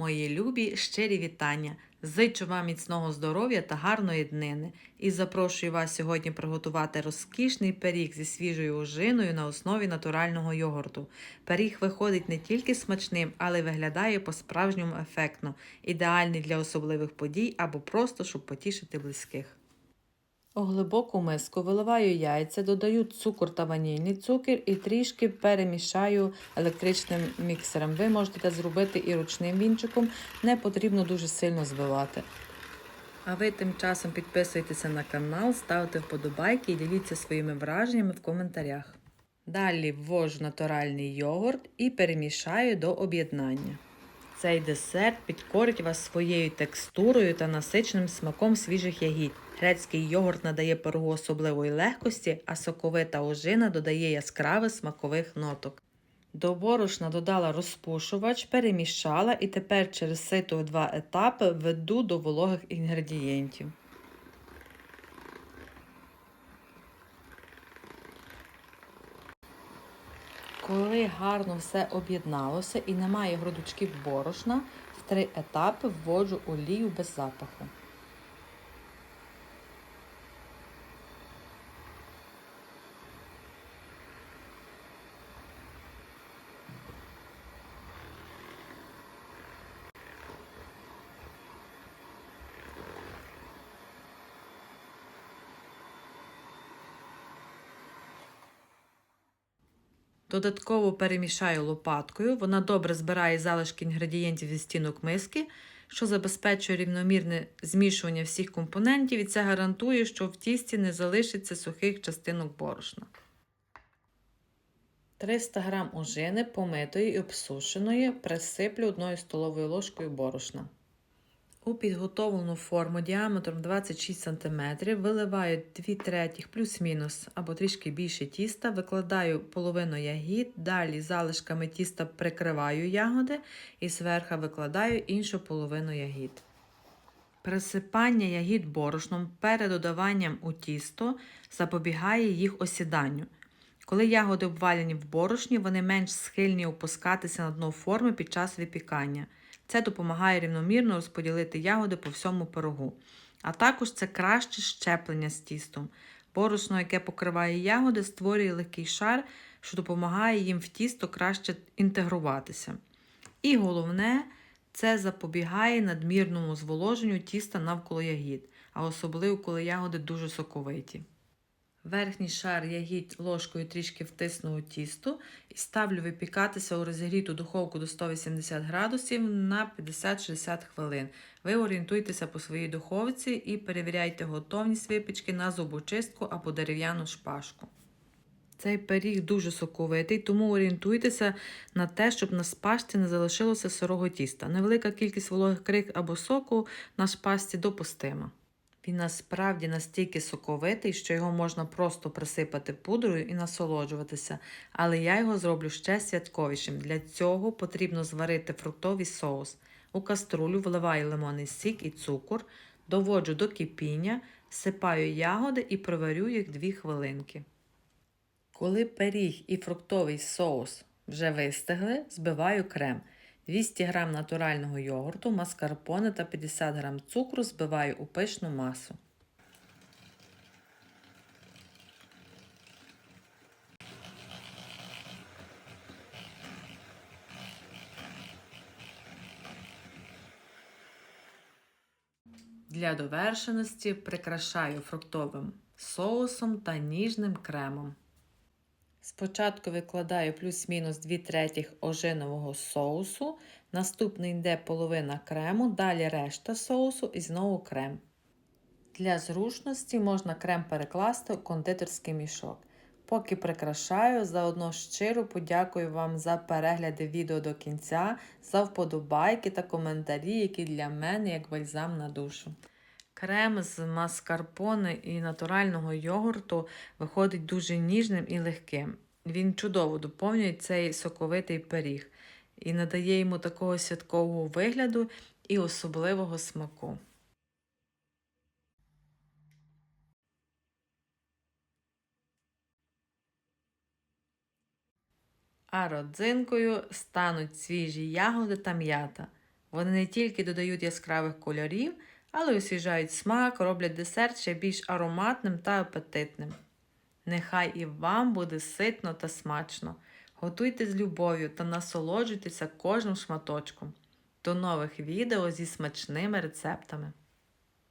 Мої любі щирі вітання. Зичу вам міцного здоров'я та гарної днини. І запрошую вас сьогодні приготувати розкішний пиріг зі свіжою ожиною на основі натурального йогурту. Пиріг виходить не тільки смачним, але й виглядає по-справжньому ефектно, ідеальний для особливих подій або просто щоб потішити близьких. У глибоку миску виливаю яйця, додаю цукор та ванільний цукор і трішки перемішаю електричним міксером. Ви можете це зробити і ручним вінчиком, не потрібно дуже сильно збивати. А ви тим часом підписуйтеся на канал, ставте вподобайки і діліться своїми враженнями в коментарях. Далі ввожу натуральний йогурт і перемішаю до об'єднання. Цей десерт підкорить вас своєю текстурою та насиченим смаком свіжих ягідь. Грецький йогурт надає пирогу особливої легкості, а соковита ожина додає яскравих смакових ноток. До борошна додала розпушувач, перемішала і тепер через сито два етапи веду до вологих інгредієнтів. Коли гарно все об'єдналося і немає грудочків борошна, в три етапи вводжу олію без запаху. Додатково перемішаю лопаткою, вона добре збирає залишки інгредієнтів зі стінок миски, що забезпечує рівномірне змішування всіх компонентів, і це гарантує, що в тісті не залишиться сухих частинок борошна. 300 г ожини помитої і обсушеної присиплю одною столовою ложкою борошна. У підготовлену форму діаметром 26 см виливаю 2 третіх плюс-мінус або трішки більше тіста, викладаю половину ягід, далі залишками тіста прикриваю ягоди і зверху викладаю іншу половину ягід. Присипання ягід борошном перед додаванням у тісто запобігає їх осіданню. Коли ягоди обвалені в борошні, вони менш схильні опускатися на дно форми під час випікання. Це допомагає рівномірно розподілити ягоди по всьому пирогу. А також це краще щеплення з тістом. Борошно, яке покриває ягоди, створює легкий шар, що допомагає їм в тісто краще інтегруватися. І головне, це запобігає надмірному зволоженню тіста навколо ягід, а особливо, коли ягоди дуже соковиті. Верхній шар ягідь ложкою трішки втисну у тісто і ставлю випікатися у розігріту духовку до 180 градусів на 50-60 хвилин. Ви орієнтуйтеся по своїй духовці і перевіряйте готовність випічки на зубочистку або дерев'яну шпажку. Цей пиріг дуже соковитий, тому орієнтуйтеся на те, щоб на шпажці не залишилося сирого тіста. Невелика кількість вологих крик або соку на шпажці допустима. Він насправді настільки соковитий, що його можна просто присипати пудрою і насолоджуватися, але я його зроблю ще святковішим. Для цього потрібно зварити фруктовий соус. У каструлю вливаю лимонний сік і цукор, доводжу до кипіння, всипаю ягоди і проварю їх 2 хвилинки. Коли пиріг і фруктовий соус вже вистигли, збиваю крем. 200 г натурального йогурту, маскарпоне та 50 г цукру збиваю у пишну масу. Для довершеності прикрашаю фруктовим соусом та ніжним кремом. Спочатку викладаю плюс-мінус 2 третіх ожинового соусу, наступний йде половина крему, далі решта соусу і знову крем. Для зручності можна крем перекласти у кондитерський мішок. Поки прикрашаю, заодно щиро подякую вам за перегляди відео до кінця, за вподобайки та коментарі, які для мене як бальзам на душу. Крем з маскарпоне і натурального йогурту виходить дуже ніжним і легким. Він чудово доповнює цей соковитий пиріг і надає йому такого святкового вигляду і особливого смаку. А родзинкою стануть свіжі ягоди та м'ята. Вони не тільки додають яскравих кольорів, але й освіжають смак, роблять десерт ще більш ароматним та апетитним. Нехай і вам буде ситно та смачно. Готуйте з любов'ю та насолоджуйтеся кожним шматочком. До нових відео зі смачними рецептами.